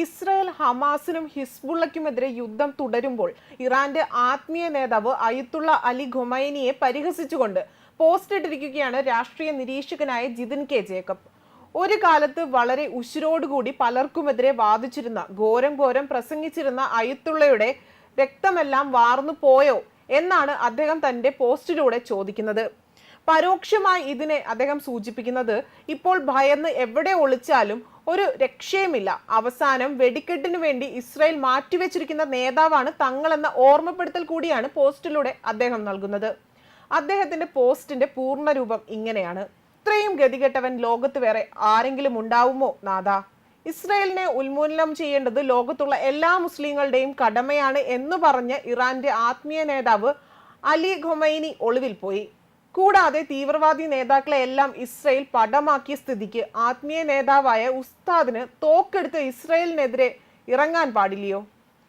Israel ഹമാസിനും ഹിസ്ബുള്ളയ്ക്കുമെതിരെ യുദ്ധം തുടരുമ്പോൾ ഇറാന്റെ ആത്മീയ നേതാവ് അയത്തുള്ള അലി ഖുമൈനിയെ പരിഹസിച്ചുകൊണ്ട് പോസ്റ്റ് ഇട്ടിരിക്കുകയാണ് രാഷ്ട്രീയ നിരീക്ഷകനായ ജിതിൻ കെ ജേക്കബ്. ഒരു കാലത്ത് വളരെ ഉശിരോടുകൂടി പലർക്കുമെതിരെ വാദിച്ചിരുന്ന ഘോരം ഘോരം പ്രസംഗിച്ചിരുന്ന അയത്തുള്ളയുടെ രക്തമെല്ലാം വാർന്നു പോയോ എന്നാണ് അദ്ദേഹം തന്റെ പോസ്റ്റിലൂടെ ചോദിക്കുന്നത്. പരോക്ഷമായി ഇതിനെ അദ്ദേഹം സൂചിപ്പിക്കുന്നത് ഇപ്പോൾ ഭയന്ന് എവിടെ ഒളിച്ചാലും ഒരു രക്ഷയുമില്ല. അവസാനം വെടിക്കെട്ടിനു വേണ്ടി ഇസ്രായേൽ മാറ്റിവെച്ചിരിക്കുന്ന നേതാവാണ് തങ്ങളെന്ന ഓർമ്മപ്പെടുത്തൽ കൂടിയാണ് പോസ്റ്റിലൂടെ അദ്ദേഹം നൽകുന്നത്. അദ്ദേഹത്തിന്റെ പോസ്റ്റിന്റെ പൂർണരൂപം ഇങ്ങനെയാണ്. ഇത്രയും ഗതികെട്ടവൻ ലോകത്ത് വേറെ ആരെങ്കിലും ഉണ്ടാവുമോ നാഥ? ഇസ്രയേലിനെ ഉന്മൂലനം ചെയ്യേണ്ടത് ലോകത്തുള്ള എല്ലാ മുസ്ലിങ്ങളുടെയും കടമയാണ് എന്ന് പറഞ്ഞ് ഇറാന്റെ ആത്മീയ നേതാവ് അലി ഖൊമൈനി ഒളിവിൽ പോയി. കൂടാതെ തീവ്രവാദി നേതാക്കളെ എല്ലാം ഇസ്രയേൽ പടമാക്കിയ സ്ഥിതിക്ക് ആത്മീയ നേതാവായ ഉസ്താദിന് തോക്കെടുത്ത് ഇസ്രയേലിനെതിരെ ഇറങ്ങാൻ പാടില്ലയോ?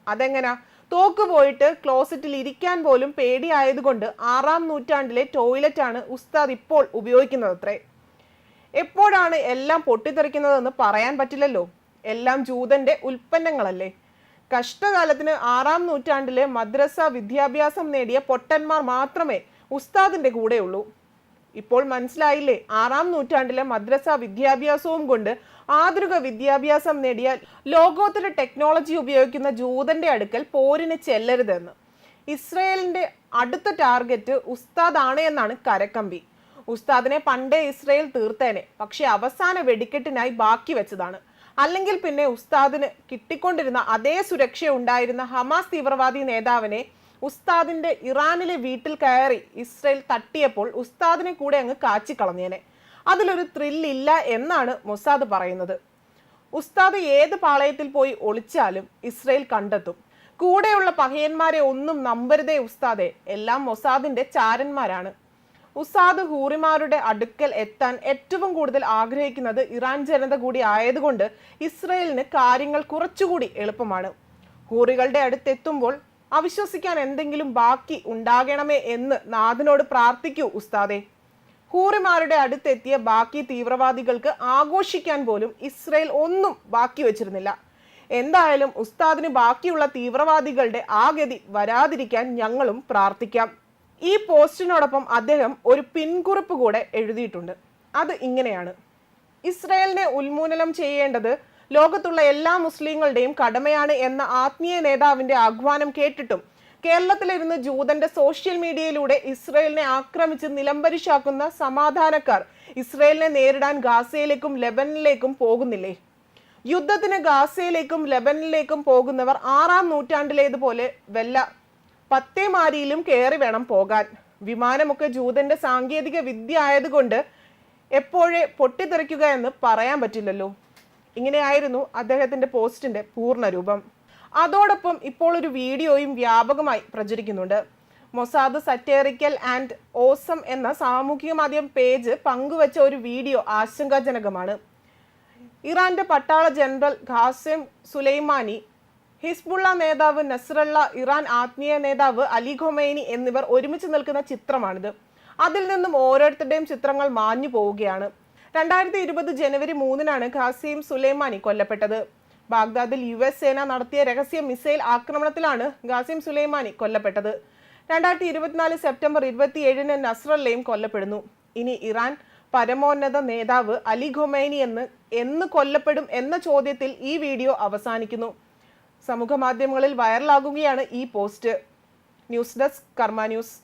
അതെങ്ങനാ? തോക്ക് പോയിട്ട് ക്ലോസറ്റിൽ ഇരിക്കാൻ പോലും പേടിയായതുകൊണ്ട് ആറാം നൂറ്റാണ്ടിലെ ടോയ്ലറ്റ് ആണ് ഉസ്താദ് ഇപ്പോൾ ഉപയോഗിക്കുന്നത് അത്രേ എപ്പോഴാണ് എല്ലാം പൊട്ടിത്തെറിക്കുന്നതെന്ന് പറയാൻ പറ്റില്ലല്ലോ. എല്ലാം ജൂതന്റെ ഉൽപ്പന്നങ്ങളല്ലേ. കഷ്ടകാലത്തിന് ആറാം നൂറ്റാണ്ടിലെ മദ്രസ വിദ്യാഭ്യാസം നേടിയ പൊട്ടന്മാർ മാത്രമേ ഉസ്താദിന്റെ കൂടെയുള്ളൂ. ഇപ്പോൾ മനസ്സിലായില്ലേ? ആറാം നൂറ്റാണ്ടിലെ മദ്രസ വിദ്യാഭ്യാസവും കൊണ്ട് ആധുനിക വിദ്യാഭ്യാസം നേടിയ ലോകോത്തര ടെക്നോളജി ഉപയോഗിക്കുന്ന ജൂതന്റെ അടുക്കൽ പോരിന് ചെല്ലരുതെന്ന്. ഇസ്രയേലിന്റെ അടുത്ത ടാർഗറ്റ് ഉസ്താദ് ആണ് എന്നാണ് കരക്കമ്പി. ഉസ്താദിനെ പണ്ടേ ഇസ്രയേൽ തീർത്തേനെ. പക്ഷേ അവസാന വെടിക്കെട്ടിനായി ബാക്കി വെച്ചതാണ്. അല്ലെങ്കിൽ പിന്നെ ഉസ്താദിന് കിട്ടിക്കൊണ്ടിരുന്ന അതേ സുരക്ഷ ഉണ്ടായിരുന്ന ഹമാസ് തീവ്രവാദി നേതാവിനെ ഉസ്താദിന്റെ ഇറാനിലെ വീട്ടിൽ കയറി ഇസ്രയേൽ തട്ടിയപ്പോൾ ഉസ്താദിനെ കൂടെ അങ്ങ് കാച്ചിക്കളഞ്ഞേനെ. അതിലൊരു ത്രില്ലില്ല എന്നാണ് മൊസാദ് പറയുന്നത്. ഉസ്താദ് ഏത് പാളയത്തിൽ പോയി ഒളിച്ചാലും ഇസ്രയേൽ കണ്ടെത്തും. കൂടെയുള്ള പഹയന്മാരെ ഒന്നും നമ്പരുതേ ഉസ്താദെ എല്ലാം മൊസാദിന്റെ ചാരന്മാരാണ്. ഉസാദ് ഹൂറിമാരുടെ അടുക്കൽ എത്താൻ ഏറ്റവും കൂടുതൽ ആഗ്രഹിക്കുന്നത് ഇറാൻ ജനത കൂടി ആയതുകൊണ്ട് ഇസ്രയേലിന് കാര്യങ്ങൾ കുറച്ചുകൂടി എളുപ്പമാണ്. ഹൂറികളുടെ അടുത്തെത്തുമ്പോൾ അവിശ്വസിക്കാൻ എന്തെങ്കിലും ബാക്കി ഉണ്ടാകണമേ എന്ന് നാഥനോട് പ്രാർത്ഥിക്കൂ ഉസ്താദെ. ഹൂറിമാരുടെ അടുത്തെത്തിയ ബാക്കി തീവ്രവാദികൾക്ക് ആഘോഷിക്കാൻ പോലും ഇസ്രയേൽ ഒന്നും ബാക്കി വെച്ചിരുന്നില്ല. എന്തായാലും ഉസ്താദിന് ബാക്കിയുള്ള തീവ്രവാദികളുടെ ആഗതി ഗതി വരാതിരിക്കാൻ ഞങ്ങളും പ്രാർത്ഥിക്കാം. ഈ പോസ്റ്റിനോടൊപ്പം അദ്ദേഹം ഒരു പിൻകുറിപ്പ് കൂടെ എഴുതിയിട്ടുണ്ട്. അത് ഇങ്ങനെയാണ്. ഇസ്രയേലിനെ ഉന്മൂലനം ചെയ്യേണ്ടത് ലോകത്തുള്ള എല്ലാ മുസ്ലിങ്ങളുടെയും കടമയാണ് എന്ന ആത്മീയ നേതാവിന്റെ ആഹ്വാനം കേട്ടിട്ടും കേരളത്തിലിരുന്ന് ജൂതന്റെ സോഷ്യൽ മീഡിയയിലൂടെ ഇസ്രയേലിനെ ആക്രമിച്ച് നിലംപരിശാക്കുന്ന സമാധാനക്കാർ ഇസ്രയേലിനെ നേരിടാൻ ഗാസയിലേക്കും ലെബനിലേക്കും പോകുന്നില്ലേ? യുദ്ധത്തിന് ഗാസയിലേക്കും ലെബനിലേക്കും പോകുന്നവർ ആറാം നൂറ്റാണ്ടിലേതുപോലെ വല്ല പത്തേമാരിയിലും കയറി വേണം പോകാൻ. വിമാനമൊക്കെ ജൂതന്റെ സാങ്കേതിക വിദ്യ ആയതുകൊണ്ട് എപ്പോഴേ പൊട്ടിത്തെറിക്കുക എന്ന് പറയാൻ പറ്റില്ലല്ലോ. ഇങ്ങനെയായിരുന്നു അദ്ദേഹത്തിന്റെ പോസ്റ്റിന്റെ പൂർണരൂപം അതോടൊപ്പം ഇപ്പോൾ ഒരു വീഡിയോയും വ്യാപകമായി പ്രചരിക്കുന്നുണ്ട്. മൊസാദ് സറ്റേറിക്കൽ ആൻഡ് ഓസം എന്ന സാമൂഹിക മാധ്യമ പേജ് പങ്കുവച്ച ഒരു വീഡിയോ ആശങ്കാജനകമാണ്. ഇറാന്റെ പട്ടാള ജനറൽ ഖാസിം സുലൈമാനി ഹിസ്ബുള്ള നേതാവ് നസ്രള്ള ഇറാൻ ആത്മീയ നേതാവ് അലി ഖൊമൈനി എന്നിവർ ഒരുമിച്ച് നിൽക്കുന്ന ചിത്രമാണിത്. അതിൽ നിന്നും ഓരോരുത്തരുടെയും ചിത്രങ്ങൾ മാഞ്ഞു പോവുകയാണ് രണ്ടായിരത്തി ഇരുപത് ജനുവരി മൂന്നിനാണ് ഖാസിം സുലൈമാനി കൊല്ലപ്പെട്ടത്. ബാഗ്ദാദിൽ യു എസ് സേന നടത്തിയ രഹസ്യ മിസൈൽ ആക്രമണത്തിലാണ് ഖാസിം സുലൈമാനി കൊല്ലപ്പെട്ടത്. രണ്ടായിരത്തി ഇരുപത്തിനാല് സെപ്റ്റംബർ ഇരുപത്തിയേഴിന് നസ്രല്ലയും കൊല്ലപ്പെടുന്നു. ഇനി ഇറാൻ പരമോന്നത നേതാവ് അലി ഖൊമൈനി എന്ന് എന്ന് കൊല്ലപ്പെടും എന്ന ചോദ്യത്തിൽ ഈ വീഡിയോ അവസാനിക്കുന്നു. സമൂഹ മാധ്യമങ്ങളിൽ വൈറലാകുകയാണ് ഈ post. News desk Karma news.